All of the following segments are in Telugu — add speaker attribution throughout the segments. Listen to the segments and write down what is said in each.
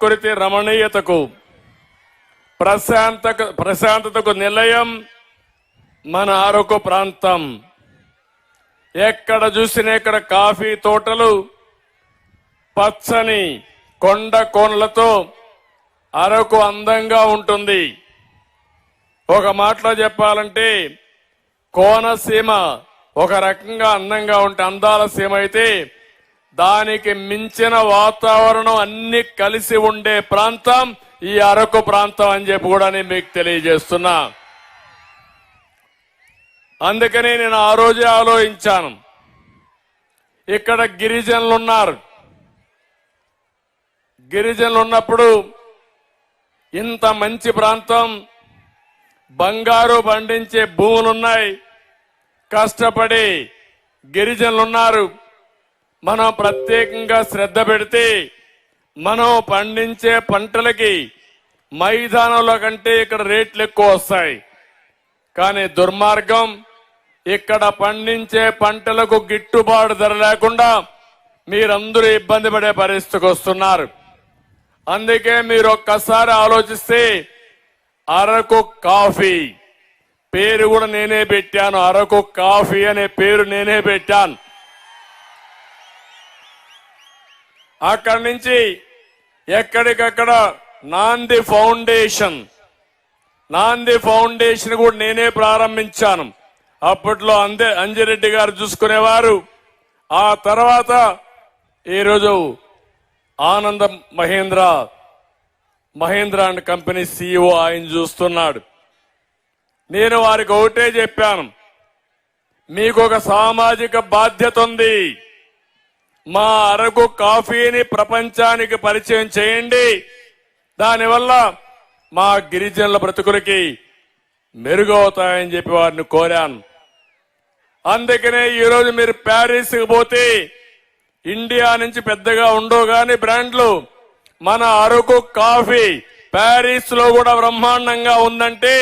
Speaker 1: ప్రకృతి రమణీయతకు ప్రశాంత ప్రశాంతతకు నిలయం మన అరకు ప్రాంతం. ఎక్కడ చూసినా ఇక్కడ కాఫీ తోటలు పచ్చని కొండ కోనలతో అరకు అందంగా ఉంటుంది. ఒక మాటలో చెప్పాలంటే కోనసీమ ఒక రకంగా అందంగా ఉంటే అందాల సీమ అయితే దానికి మించిన వాతావరణం అన్ని కలిసి ఉండే ప్రాంతం ఈ అరకు ప్రాంతం అని చెప్పి కూడా నేను మీకు తెలియజేస్తున్నా. అందుకని నేను ఆ రోజే ఆలోచించాను. ఇక్కడ గిరిజనులు ఉన్నారు. గిరిజనులు ఉన్నప్పుడు ఇంత మంచి ప్రాంతం బంగారు పండించే భూములున్నాయి. కష్టపడి గిరిజనులు ఉన్నారు. మనం ప్రత్యేకంగా శ్రద్ధ పెడితే మనం పండించే పంటలకి మైదానంలో కంటే ఇక్కడ రేట్లు ఎక్కువ వస్తాయి. కానీ దుర్మార్గం ఇక్కడ పండించే పంటలకు గిట్టుబాటు ధర లేకుండా మీరందరూ ఇబ్బంది పడే పరిస్థితికి వస్తున్నారు. అందుకే మీరు ఒక్కసారి ఆలోచిస్తే అరకు కాఫీ పేరు కూడా నేనే పెట్టాను. అరకు కాఫీ అనే పేరు నేనే పెట్టాను. అక్కడి నుంచి ఎక్కడికక్కడ నాంది ఫౌండేషన్. నాంది ఫౌండేషన్ కూడా నేనే ప్రారంభించాను. అప్పట్లో అందే అంజిరెడ్డి గారు చూసుకునేవారు. ఆ తర్వాత ఈరోజు Anand Mahindra Mahindra and company CEO ఆయన చూస్తున్నాడు. నేను వారికి ఒకటే చెప్పాను. మీకు ఒక సామాజిక బాధ్యత ఉంది. మా అరకు కాఫీని ప్రపంచానికి పరిచయం చేయండి. దానివల్ల మా గిరిజనుల బ్రతుకులకి మెరుగవుతాయని చెప్పి వారిని కోరాను అందుకనే ఈరోజు మీరు ప్యారిస్కి పోతే ఇండియా నుంచి పెద్దగా ఉండవు కానీ బ్రాండ్లు. మన అరకు కాఫీ ప్యారిస్లో కూడా బ్రహ్మాండంగా ఉందంటే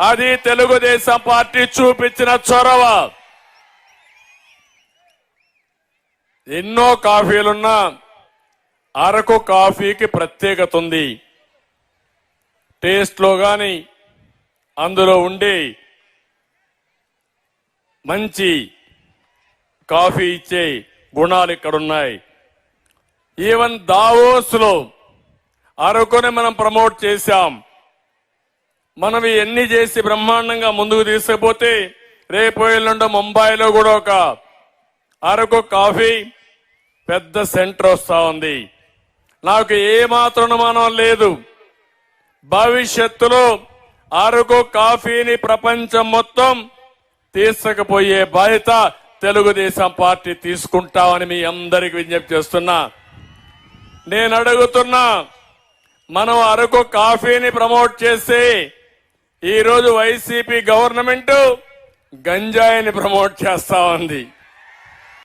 Speaker 1: అది తెలుగుదేశం పార్టీ చూపించిన చొరవ. ఎన్నో కాఫీలున్నా అరకు కాఫీకి ప్రత్యేకత ఉంది. టేస్ట్లో కానీ అందులో ఉండే మంచి కాఫీ ఇచ్చే గుణాలు ఇక్కడ ఉన్నాయి ఈవెన్ దావోస్లో అరకుని మనం ప్రమోట్ చేశాం. మనం ఎన్ని చేసి బ్రహ్మాండంగా ముందుకు తీసుకుపోతే రేపు ఎల్లుండో ముంబైలో కూడా ఒక అరకు కాఫీ పెద్ద సెంటర్ వస్తూ ఉంది. నాకు ఏమాత్రం అనుమానం లేదు. భవిష్యత్తులో అరకు కాఫీని ప్రపంచం మొత్తం తీసుకుపోయే బాధ్యత తెలుగుదేశం పార్టీ తీసుకుంటామని మీ అందరికి విజ్ఞప్తి చేస్తున్నా. నేను అడుగుతున్నా మనం అరకు కాఫీని ప్రమోట్ చేసి ఈరోజు వైసీపీ గవర్నమెంట్ గంజాయిని ప్రమోట్ చేస్తా ఉంది.